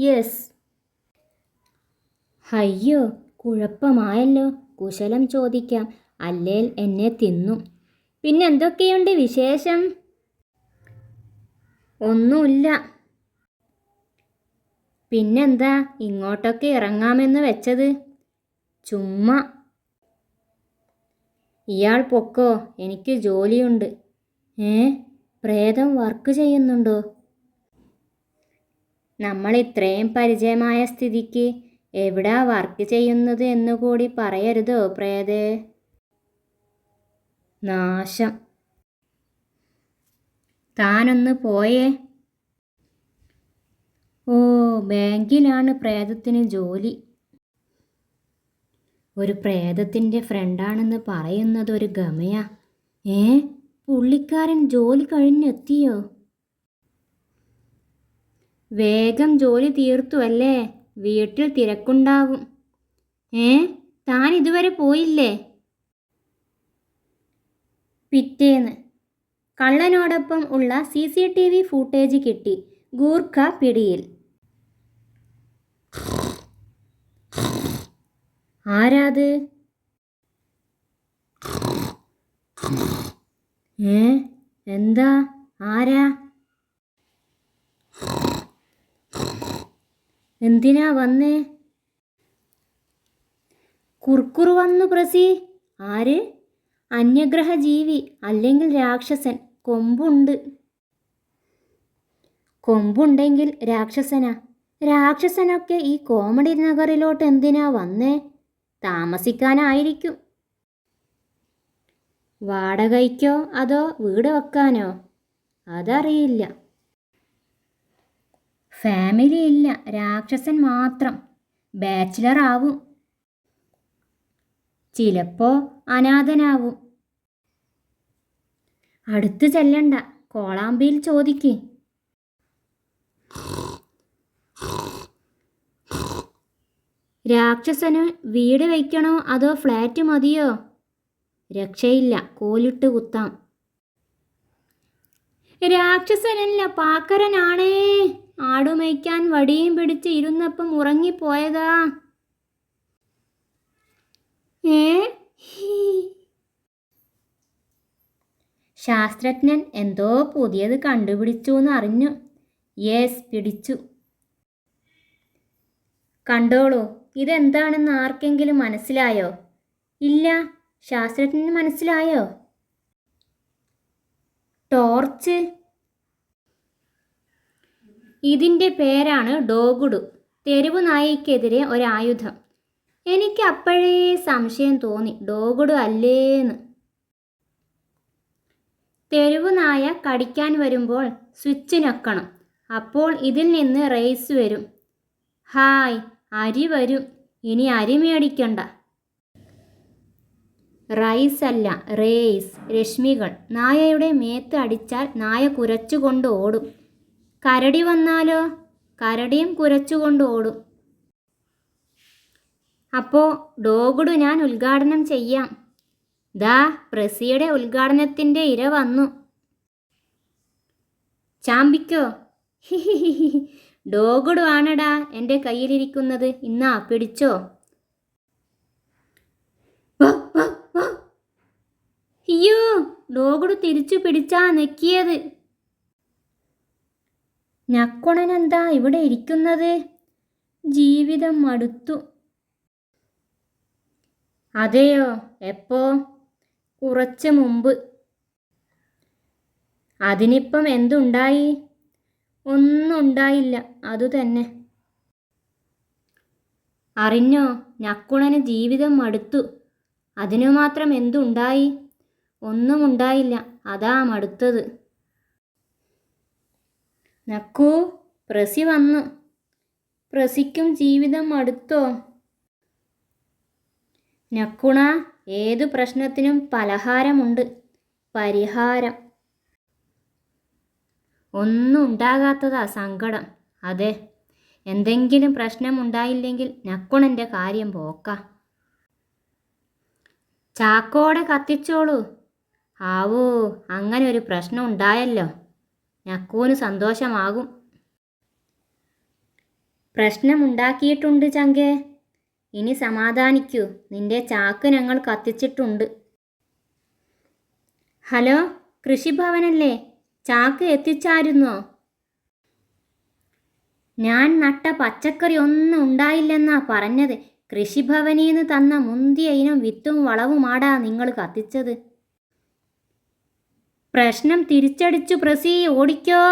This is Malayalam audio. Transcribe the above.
യെസ് അയ്യോ കുഴപ്പമായല്ലോ. കുശലം ചോദിക്കാം. അല്ലേൽ എന്നെ തിന്നു. പിന്നെന്തൊക്കെയുണ്ട് വിശേഷം? ഒന്നുമില്ല. പിന്നെന്താ? ഇങ്ങോട്ടൊക്കെ ഇറങ്ങാമെന്ന് വെച്ചത്? ചുമ്മാ. ഇയാൾ പൊക്കോ? എനിക്ക് ജോലിയുണ്ട്. ഏ? പ്രേതം വർക്ക് ചെയ്യുന്നുണ്ടോ? നമ്മൾ ഇത്രയും പരിചയമായ സ്ഥിതിക്ക് എവിടാ വർക്ക് ചെയ്യുന്നത് എന്നുകൂടി പറയരുതോ പ്രേതേ? നാശം. താനൊന്ന് പോയേ. ഓ ബാങ്കിലാണ് പ്രേതത്തിന് ജോലി. ഒരു പ്രേതത്തിന്റെ ഫ്രണ്ടാണെന്ന് പറയുന്നത് ഒരു ഗമയാ. ഏ പുള്ളിക്കാരൻ ജോലി കഴിഞ്ഞെത്തിയോ? വേഗം ജോലി തീർത്തു അല്ലേ വീട്ടിൽ തിരക്കുണ്ടാവും. ഏ? താൻ ഇതുവരെ പോയില്ലേ? പിറ്റേന്ന്. കള്ളനോടൊപ്പം ഉള്ള C C T V footage കിട്ടി. ഗൂർഖ പിടിയിൽ. ആരാത്? ഏ? എന്താ? ആരാ? എന്തിനാ വന്നേ? കുർക്കുറു വന്നു പ്രസി. ആര്? അന്യഗ്രഹ ജീവി അല്ലെങ്കിൽ രാക്ഷസൻ. കൊമ്പുണ്ട്. കൊമ്പുണ്ടെങ്കിൽ രാക്ഷസനാ. രാക്ഷസനൊക്കെ ഈ കോമഡി നഗറിലോട്ട് എന്തിനാ വന്നേ? താമസിക്കാനായിരിക്കും. വാടകയ്ക്കോ അതോ വീട് വെക്കാനോ? അതറിയില്ല. ഫാമിലി ഇല്ല. രാക്ഷസൻ മാത്രം. ബാച്ചിലർ ആവും. ചിലപ്പോ അനാഥനാവും. അടുത്ത് ചെല്ലണ്ട. കോളാമ്പിയിൽ ചോദിക്ക്. രാക്ഷസന് വീട് വയ്ക്കണോ അതോ ഫ്ലാറ്റ് മതിയോ? രക്ഷയില്ല. കോലിട്ട് കുത്താം. രാക്ഷസനല്ല പാക്കരനാണേ. ആടുമയ്ക്കാൻ വടിയും പിടിച്ച് ഇരുന്നപ്പം ഉറങ്ങിപ്പോയതാ. ഏ. ശാസ്ത്രജ്ഞൻ എന്തോ പുതിയത് കണ്ടുപിടിച്ചു എന്ന് അറിഞ്ഞു. യേസ് പിടിച്ചു. കണ്ടോളൂ ഇതെന്താണെന്ന് ആർക്കെങ്കിലും മനസ്സിലായോ? ഇല്ല ശാസ്ത്രജ്ഞന് മനസ്സിലായോ? ടോർച്ച്. ഇതിന്റെ പേരാണ് ഡോഗുഡു തെരുവ് നായിക്കെതിരെ ഒരായുധം. എനിക്ക് അപ്പോഴേ സംശയം തോന്നി ഡോഗുഡു അല്ലേന്ന്. തെരുവ് നായ കടിക്കാൻ വരുമ്പോൾ സ്വിച്ച് ഞെക്കണം. അപ്പോൾ ഇതിൽ നിന്ന് റേസ് വരും. ഹായ് അരി വരും. ഇനി അരി മേടിക്കണ്ട. റൈസ് അല്ല റേസ്. രശ്മികൾ. നായയുടെ മേത്ത് അടിച്ചാൽ നായ കുരച്ചുകൊണ്ട് ഓടും. കരടി വന്നാലോ? കരടിയും കുരച്ചുകൊണ്ട് ഓടും. അപ്പോൾ ഡോഗുഡു ഞാൻ ഉദ്ഘാടനം ചെയ്യാം. ദാ പ്രസിയുടെ ഉദ്ഘാടനത്തിന്റെ ഇര വന്നു. ചാമ്പിക്കോ? ഡോഗുഡു ആണടാ എന്റെ കയ്യിലിരിക്കുന്നത്. ഇന്നാ പിടിച്ചോ. അയ്യോ ഡോഗുഡു തിരിച്ചു പിടിച്ചാ നെക്കിയത്. ഞക്കുണനെന്താ ഇവിടെ ഇരിക്കുന്നത്? ജീവിതം മടുത്തു. അതെയോ? എപ്പോ? കുറച്ച് മുമ്പ്. അതിനിപ്പം എന്തുണ്ടായി? ഒന്നും ഉണ്ടായില്ല. അതുതന്നെ അറിഞ്ഞോ? ഞക്കുണന് ജീവിതം മടുത്തു. അതിനു മാത്രം എന്തുണ്ടായി? ഒന്നും ഉണ്ടായില്ല. അതാ മടുത്തത്. നക്കൂ പ്രസി വന്നു. പ്രസിക്കും ജീവിതം അടുത്തോ? നക്കുണ ഏതു പ്രശ്നത്തിനും പലഹാരമുണ്ട്. പരിഹാരം. ഒന്നും ഉണ്ടാകാത്തതാ സങ്കടം. അതെ എന്തെങ്കിലും പ്രശ്നം ഉണ്ടായില്ലെങ്കിൽ നക്കുണന്റെ കാര്യം പോക്ക ചാക്കോടെ കത്തിച്ചോളൂ. ആവോ അങ്ങനെ ഒരു പ്രശ്നം ഉണ്ടായല്ലോ. നക്കൂന് സന്തോഷമാകും. പ്രശ്നമുണ്ടാക്കിയിട്ടുണ്ട് ചങ്കേ. ഇനി സമാധാനിക്കൂ. നിന്റെ ചാക്ക് ഞങ്ങൾ കത്തിച്ചിട്ടുണ്ട്. ഹലോ കൃഷിഭവനല്ലേ? ചാക്ക് എത്തിച്ചായിരുന്നോ? ഞാൻ നട്ട പച്ചക്കറി ഒന്നും ഉണ്ടായില്ലെന്നാ പറഞ്ഞത്. കൃഷിഭവനീന്ന് തന്ന മുന്തിയ ഇനം വിത്തും വളവുമാടാ നിങ്ങൾ കത്തിച്ചത്. പ്രശ്നം തിരിച്ചടിച്ചു പ്രസി ഓടിക്കോ.